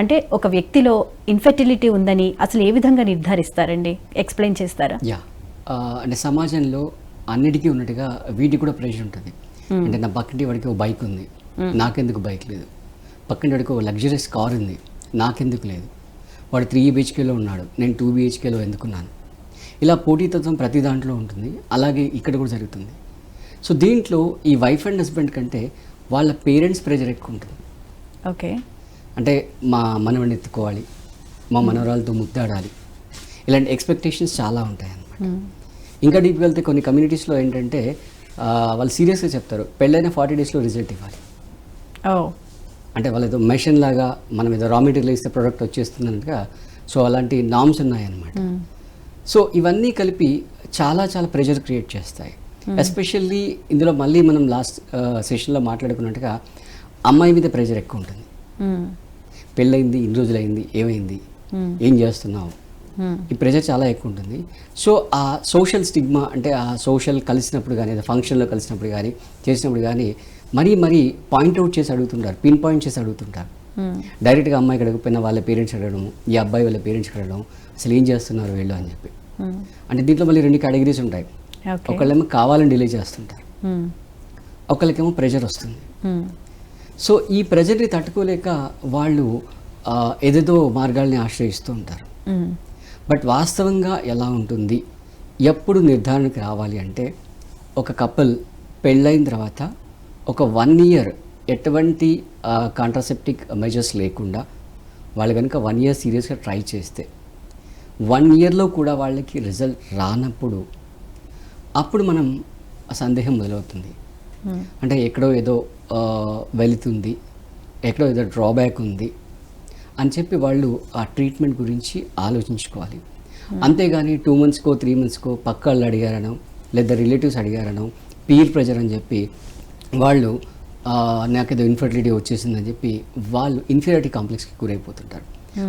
అంటే ఒక వ్యక్తిలో ఇన్ఫెర్టిలిటీ ఉందని అసలు ఏ విధంగా నిర్ధారిస్తారండి? ఎక్స్ప్లెయిన్ చేస్తారా? యా. అంటే సమాజంలో అన్నిటికీ ఉన్నట్టుగా వీటికి కూడా ప్రెషర్ ఉంటుంది. అంటే నా పక్కింటి వాడికి ఓ బైక్ ఉంది. నాకెందుకు బైక్ లేదు? పక్కింటి వాడికి ఓ లగ్జరీస్ కార్ ఉంది. నాకెందుకు లేదు? వాడు త్రీ బిహెచ్కేలో ఉన్నాడు. నేను టూ బిహెచ్కేలో ఎందుకున్నాను? ఇలా పోటీతత్వం ప్రతి దాంట్లో ఉంటుంది. అలాగే ఇక్కడ కూడా జరుగుతుంది. సో దీంట్లో ఈ వైఫ్ అండ్ హస్బెండ్ కంటే వాళ్ళ పేరెంట్స్ ప్రెజర్ ఎక్కువ ఉంటుంది. ఓకే అంటే మా మనవడిని ఎత్తుకోవాలి మా మనవరాలతో ముద్దాడాలి. ఇలాంటి ఎక్స్పెక్టేషన్స్ చాలా ఉంటాయి అన్నమాట ఇంకా డీప్గా వెళ్తే కొన్ని కమ్యూనిటీస్లో ఏంటంటే వాళ్ళు సీరియస్గా చెప్తారు పెళ్ళైన ఫార్టీ డేస్లో రిజల్ట్ ఇవ్వాలి. అంటే వాళ్ళు ఏదో మెషిన్ లాగా మనం ఏదో రా మెటీరియల్ ఇస్తే ప్రోడక్ట్ వచ్చేస్తుందన్నట్టుగా సో అలాంటి నామ్స్ ఉన్నాయన్నమాట. సో ఇవన్నీ కలిపి చాలా చాలా ప్రెషర్ క్రియేట్ చేస్తాయి. ఎస్పెషల్లీ ఇందులో మళ్ళీ మనం లాస్ట్ సెషన్లో మాట్లాడుకున్నట్టుగా అమ్మాయి మీద ప్రెషర్ ఎక్కువ ఉంటుంది. పెళ్ళయింది ఇన్ని రోజులైంది ఏమైంది? ఏం చేస్తున్నావు? ఈ ప్రెషర్ చాలా ఎక్కువ ఉంటుంది సో ఆ సోషల్ స్టిగ్మా అంటే ఆ సోషల్ కలిసినప్పుడు కానీ ఫంక్షన్లో కలిసినప్పుడు కానీ చేసినప్పుడు కానీ మరీ మరీ పాయింట్అవుట్ చేసి అడుగుతుంటారు పిన్ పాయింట్ చేసి అడుగుతుంటారు. డైరెక్ట్గా అమ్మాయికి అడగకపోయినా వాళ్ళ పేరెంట్స్ అడగడం ఈ అబ్బాయి వాళ్ళ పేరెంట్స్ అడగడం అసలు ఏం చేస్తున్నారు వీళ్ళు అని చెప్పి. అంటే దీంట్లో మళ్ళీ రెండు కేటగిరీస్ ఉంటాయి. ఒకళ్ళేమో కావాలని డిలే చేస్తుంటారు. ఒకళ్ళకేమో ప్రెషర్ వస్తుంది. సో ఈ ప్రెజర్ని తట్టుకోలేక వాళ్ళు ఏదేదో మార్గాల్ని ఆశ్రయిస్తూ ఉంటారు. బట్ వాస్తవంగా ఎలా ఉంటుంది? ఎప్పుడు నిర్ధారణకు రావాలి అంటే ఒక కపుల్ పెళ్ళైన తర్వాత ఒక వన్ ఇయర్ ఎటువంటి కాంట్రాసెప్టిక్ మెజర్స్ లేకుండా వాళ్ళు కనుక వన్ ఇయర్ సీరియస్గా ట్రై చేస్తే వన్ ఇయర్లో కూడా వాళ్ళకి రిజల్ట్ రానప్పుడు అప్పుడు మనం ఆ సందేహం మొదలవుతుంది. అంటే ఎక్కడో ఏదో వెళుతుంది. ఎక్కడో ఏదో డ్రాబ్యాక్ ఉంది అని చెప్పి వాళ్ళు ఆ ట్రీట్మెంట్ గురించి ఆలోచించుకోవాలి. అంతేగాని టూ మంత్స్కో త్రీ మంత్స్కో పక్క వాళ్ళు అడిగారనో లేదా రిలేటివ్స్ అడిగారనో పీర్ ప్రెజర్ అని చెప్పి వాళ్ళు నాకు ఏదో ఇన్ఫర్టిలిటీ వచ్చేసిందని చెప్పి వాళ్ళు ఇన్ఫీరియారిటీ కాంప్లెక్స్కి గురైపోతుంటారు.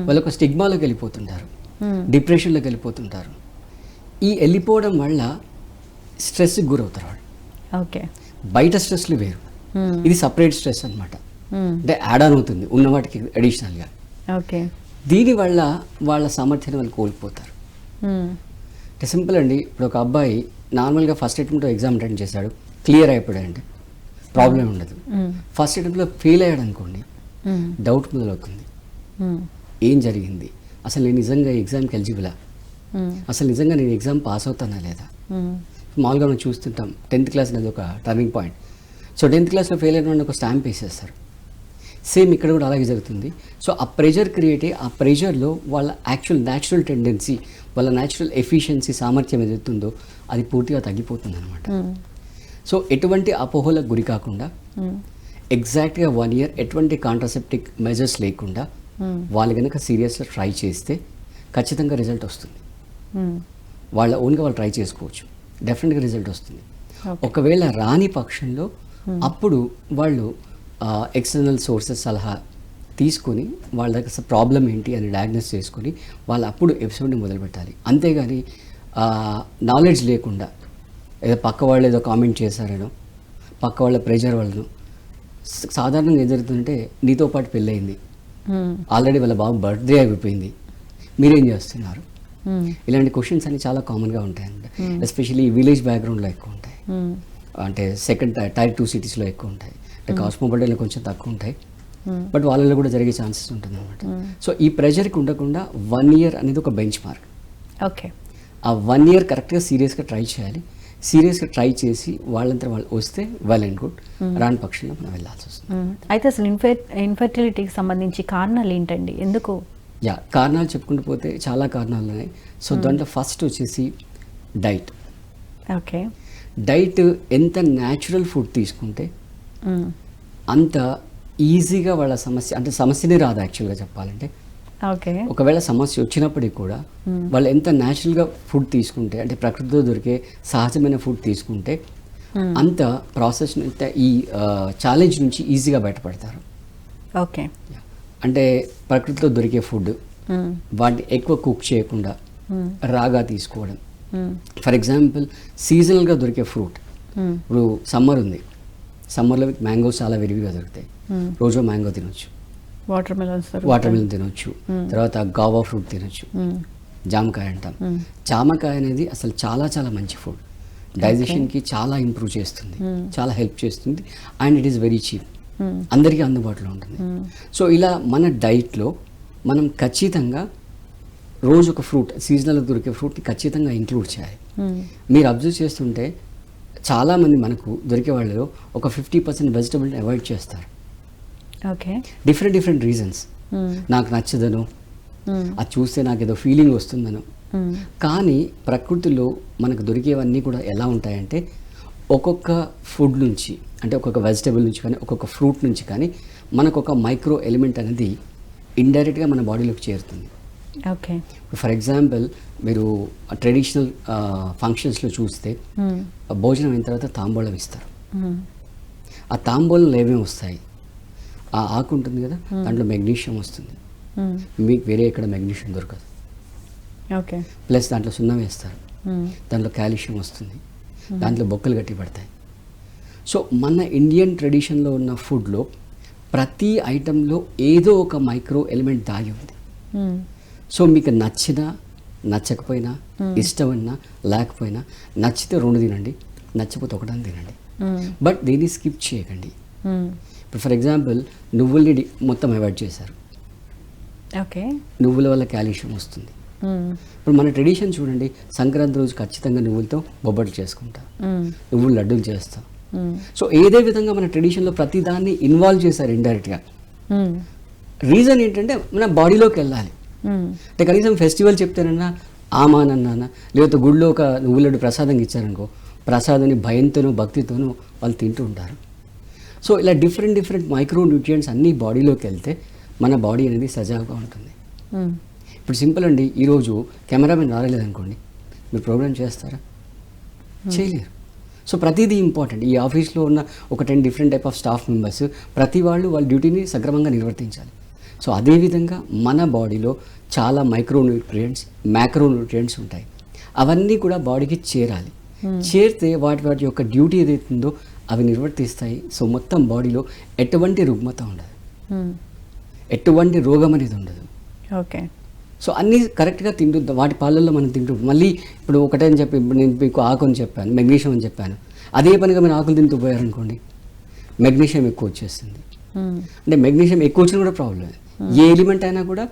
వాళ్ళు ఒక స్టిగ్మాలోకి వెళ్ళిపోతుంటారు. డిప్రెషన్లోకి వెళ్ళిపోతుంటారు. ఈ వెళ్ళిపోవడం వల్ల స్ట్రెస్కి గురవుతారు వాళ్ళు. ఓకే బయట స్ట్రెస్లు వేరు. ఇది సపరేట్ స్ట్రెస్ అన్నమాట. అంటే యాడ్ ఆన్ అవుతుంది ఉన్న వాటికి అడిషనల్గా ఓకే దీనివల్ల వాళ్ళ సామర్థ్యాన్ని వాళ్ళు కోల్పోతారు. అంటే సింపుల్ అండి ఇప్పుడు ఒక అబ్బాయి నార్మల్గా ఫస్ట్ అటెంప్ట్లో ఎగ్జామ్ అటెండ్ చేశాడు క్లియర్ అయిపోయాడంటే ప్రాబ్లం ఉండదు. ఫస్ట్ అటెంప్ట్లో ఫెయిల్ అయ్యాడు అనుకోండి డౌట్ మొదలవుతుంది. ఏం జరిగింది? అసలు నేను నిజంగా ఎగ్జామ్కి ఎలిజిబులా? అసలు నిజంగా నేను ఎగ్జామ్ పాస్ అవుతానా లేదా? మామూలుగా మనం చూస్తుంటాం టెన్త్ క్లాస్ అనేది ఒక టర్నింగ్ పాయింట్ సో టెన్త్ క్లాస్లో ఫెయిల్ అయిన ఒక స్టాంప్ వేసేస్తారు. సేమ్ ఇక్కడ కూడా అలాగే జరుగుతుంది. సో ఆ ప్రెషర్ క్రియేట్ అయ్యి ఆ ప్రెషర్లో వాళ్ళ యాక్చువల్ న్యాచురల్ టెండెన్సీ వాళ్ళ న్యాచురల్ ఎఫిషియన్సీ సామర్థ్యం ఏదైతుందో అది పూర్తిగా తగ్గిపోతుంది అనమాట సో ఎటువంటి అపోహలకు గురి కాకుండా ఎగ్జాక్ట్గా వన్ ఇయర్ ఎటువంటి కాంట్రాసెప్టిక్ మెజర్స్ లేకుండా వాళ్ళు కనుక సీరియస్గా ట్రై చేస్తే ఖచ్చితంగా రిజల్ట్ వస్తుంది. వాళ్ళ ఓన్గా వాళ్ళు ట్రై చేసుకోవచ్చు. డెఫినెట్గా రిజల్ట్ వస్తుంది. ఒకవేళ రాని పక్షంలో అప్పుడు వాళ్ళు ఎక్స్టర్నల్ సోర్సెస్ సలహా తీసుకొని వాళ్ళ దగ్గర ప్రాబ్లం ఏంటి అని డయాగ్నోస్ చేసుకొని వాళ్ళు అప్పుడు ఎపిసోడ్ని మొదలుపెట్టాలి. అంతేగాని నాలెడ్జ్ లేకుండా ఏదో పక్క వాళ్ళు ఏదో కామెంట్ చేశారనో పక్క వాళ్ళ ప్రెజర్ వాళ్ళను సాధారణంగా ఏం జరుగుతుందంటే నీతో పాటు పెళ్ళయింది. ఆల్రెడీ వాళ్ళ బాబు బర్త్డే అయిపోయింది. మీరేం చేస్తున్నారు? ఇలాంటి క్వశ్చన్స్ అన్ని చాలా కామన్గా ఉంటాయి అన్నమాట ఎస్పెషల్లీ విలేజ్ బ్యాక్గ్రౌండ్లో ఎక్కువ ఉంటాయి. అంటే సెకండ్ టైర్ టూ సిటీస్లో ఎక్కువ ఉంటాయి. అంటే కాస్మోపాలిటన్లో కొంచెం తక్కువ ఉంటాయి. బట్ వాళ్ళలో కూడా జరిగే ఛాన్సెస్ ఉంటుంది అనమాట సో ఈ ప్రెషర్కి ఉండకుండా వన్ ఇయర్ అనేది ఒక బెంచ్ మార్క్ ఓకే ఆ వన్ ఇయర్ కరెక్ట్గా సీరియస్గా ట్రై చేయాలి. సీరియస్గా ట్రై చేసి వాళ్ళంతా వాళ్ళు వస్తే వెల్ అండ్ గుడ్ రాని పక్షంలో మనం వెళ్ళాల్సి వస్తుంది. అయితే అసలు ఇన్ఫెర్ ఇన్ఫర్టిలిటీకి సంబంధించి కారణాలు ఏంటండి? ఎందుకు? యా కారణాలు చెప్పుకుంటూ పోతే చాలా కారణాలు ఉన్నాయి. సో దాంట్లో ఫస్ట్ వచ్చేసి డైట్ ఓకే డైట్ ఎంత న్యాచురల్ ఫుడ్ తీసుకుంటే అంత ఈజీగా వాళ్ళ సమస్య అంటే సమస్యనే రాదు యాక్చువల్గా చెప్పాలంటే. ఓకే. ఒకవేళ సమస్య వచ్చినప్పటికీ కూడా వాళ్ళు ఎంత న్యాచురల్గా ఫుడ్ తీసుకుంటే అంటే ప్రకృతిలో దొరికే సహజమైన ఫుడ్ తీసుకుంటే అంత ప్రాసెస్ ఈ ఛాలెంజ్ నుంచి ఈజీగా బయటపడతారు. ఓకే. అంటే ప్రకృతిలో దొరికే ఫుడ్ వాటిని ఎక్కువ కుక్ చేయకుండా రాగా తీసుకోవడం. ఫర్ ఎగ్జాంపుల్ సీజనల్గా దొరికే ఫ్రూట్ ఇప్పుడు సమ్మర్ ఉంది. సమ్మర్లో మ్యాంగోస్ చాలా విరివిగా దొరుకుతాయి. రోజు మ్యాంగో తినొచ్చు. వాటర్ మెలన్స్ వాటర్ మిలన్ తినొచ్చు తర్వాత గావా ఫ్రూట్ తినొచ్చు. జామకాయ అంటాం. జామకాయ అనేది అసలు చాలా చాలా మంచి ఫుడ్ డైజెషన్కి చాలా ఇంప్రూవ్ చేస్తుంది. చాలా హెల్ప్ చేస్తుంది. And it is very cheap అందరికీ అందుబాటులో ఉంటుంది. సో ఇలా మన డైట్లో మనం ఖచ్చితంగా రోజు ఒక ఫ్రూట్ సీజనల్గా దొరికే ఫ్రూట్ని ఖచ్చితంగా ఇంక్లూడ్ చేయాలి. మీరు అబ్జర్వ్ చేస్తుంటే చాలామంది మనకు దొరికే వాళ్ళలో ఒక ఫిఫ్టీ పర్సెంట్ వెజిటబుల్ని అవాయిడ్ చేస్తారు. ఓకే. Different different reasons. నాకు నచ్చదను. అది చూస్తే నాకు ఏదో ఫీలింగ్ వస్తుందను. కానీ ప్రకృతిలో మనకు దొరికేవన్నీ కూడా ఎలా ఉంటాయంటే ఒక్కొక్క ఫుడ్ నుంచి అంటే ఒక్కొక్క వెజిటబుల్ నుంచి కానీ ఒక్కొక్క ఫ్రూట్ నుంచి కానీ మనకు ఒక మైక్రో ఎలిమెంట్ అనేది ఇండైరెక్ట్గా మన బాడీలోకి చేరుతుంది. ఓకే. ఫర్ ఎగ్జాంపుల్ మీరు ట్రెడిషనల్ ఫంక్షన్స్లో చూస్తే భోజనం అయిన తర్వాత తాంబూలం ఇస్తారు. ఆ తాంబూలంలో ఏమేమి వస్తాయి. ఆ ఆకు ఉంటుంది కదా దాంట్లో మెగ్నీషియం వస్తుంది. మీకు వేరే ఎక్కడ మెగ్నీషియం దొరకదు. ఓకే. ప్లస్ దాంట్లో సున్నం వేస్తారు. దాంట్లో కాల్షియం వస్తుంది. దాంట్లో బొక్కలు గట్టి పడతాయి. సో మన ఇండియన్ ట్రెడిషన్లో ఉన్న ఫుడ్లో ప్రతి ఐటెంలో ఏదో ఒక మైక్రో ఎలిమెంట్ దాగి ఉంది. సో మీకు నచ్చినా నచ్చకపోయినా ఇష్టమన్నా లేకపోయినా నచ్చితే రెండు తినండి నచ్చకపోతే ఒకటని తినండి. బట్ దీన్ని స్కిప్ చేయకండి. ఇప్పుడు ఫర్ ఎగ్జాంపుల్ నువ్వుల్ని మొత్తం అవాయిడ్ చేశారు. ఓకే. నువ్వుల వల్ల కాల్షియం వస్తుంది. ఇప్పుడు మన ట్రెడిషన్ చూడండి సంక్రాంతి రోజు ఖచ్చితంగా నువ్వులతో బొబ్బట్లు చేసుకుంటాం. నువ్వులు లడ్డూలు చేస్తాం. సో ఏదే విధంగా మన ట్రెడిషన్లో ప్రతి దాన్ని ఇన్వాల్వ్ చేశారు ఇండైరెక్ట్గా. రీజన్ ఏంటంటే మన బాడీలోకి వెళ్ళాలి. అంటే కనీసం ఫెస్టివల్ చెప్తేనన్నా ఆమానన్నా లేకపోతే గుడిలో ఒక నువ్వుల లడ్డు ప్రసాదంగా ఇచ్చారనుకో ప్రసాదాన్ని భయంతోనూ భక్తితోనూ వాళ్ళు తింటూ ఉంటారు. సో ఇలా డిఫరెంట్ డిఫరెంట్ మైక్రో న్యూట్రియంట్స్ అన్నీ బాడీలోకి వెళ్తే మన బాడీ అనేది సజావుగా ఉంటుంది. ఇప్పుడు సింపుల్ అండి ఈరోజు కెమెరామెన్ రాలేదనుకోండి మీరు ప్రోగ్రామ్ చేస్తారా? చేయలేరు. సో ప్రతిదీ ఇంపార్టెంట్ ఈ ఆఫీస్లో ఉన్న ఒక ten different type of staff members ప్రతి వాళ్ళు వాళ్ళ డ్యూటీని సక్రమంగా నిర్వర్తించాలి. సో అదేవిధంగా మన బాడీలో చాలా మైక్రో న్యూట్రియంట్స్ మ్యాక్రో న్యూట్రియంట్స్ ఉంటాయి. అవన్నీ కూడా బాడీకి చేరాలి. చేరితే వాటి వాటి యొక్క డ్యూటీ ఏదైతుందో అవి నిర్వర్తిస్తాయి. సో మొత్తం బాడీలో ఎటువంటి రుగ్మత ఉండదు. ఎటువంటి రోగం అనేది ఉండదు. ఓకే. సో అన్నీ కరెక్ట్గా తింటు వాటి పాలల్లో మనం తింటూ మళ్ళీ ఇప్పుడు ఒకటే అని చెప్పి ఇప్పుడు నేను మీకు ఆకు అని చెప్పాను మెగ్నీషియం అని చెప్పాను. అదే పనిగా మీరు ఆకులు తింటూ పోయారనుకోండి మెగ్నీషియం ఎక్కువ వచ్చేస్తుంది. అంటే మెగ్నీషియం ఎక్కువ వచ్చినా కూడా ప్రాబ్లం ఏ ఎలిమెంట్ అయినా కూడా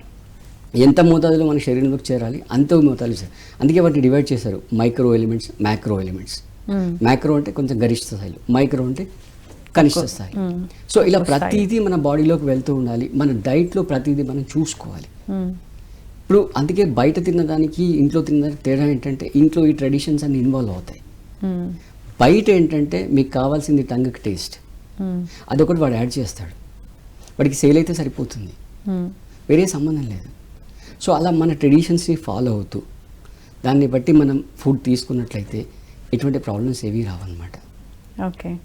ఎంత మోతాదులో మన శరీరంలోకి చేరాలి అంత మోతాదు చేరాలి. అందుకే వాటిని డివైడ్ చేశారు. Micro elements macro elements macro అంటే కొంచెం గరిష్ట స్థాయిలో. మైక్రో అంటే కనిష్ట స్థాయి. సో ఇలా ప్రతిదీ మన బాడీలోకి వెళ్తూ ఉండాలి. మన డైట్లో ప్రతిదీ మనం చూసుకోవాలి. ఇప్పుడు అందుకే బయట తినడానికి ఇంట్లో తినడానికి తేడా ఏంటంటే ఇంట్లో ఈ ట్రెడిషన్స్ అన్ని ఇన్వాల్వ్ అవుతాయి. బయట ఏంటంటే మీకు కావాల్సింది టంగ్కి టేస్ట్ అదొకటి వాడు యాడ్ చేస్తాడు. వాడికి సేల్ అయితే సరిపోతుంది. వేరే సంబంధం లేదు. సో అలా మన ట్రెడిషన్స్ని ఫాలో అవుతూ దాన్ని బట్టి మనం ఫుడ్ తీసుకున్నట్లయితే ఎటువంటి ప్రాబ్లమ్స్ ఏవీ రావన్నమాట. ఓకే.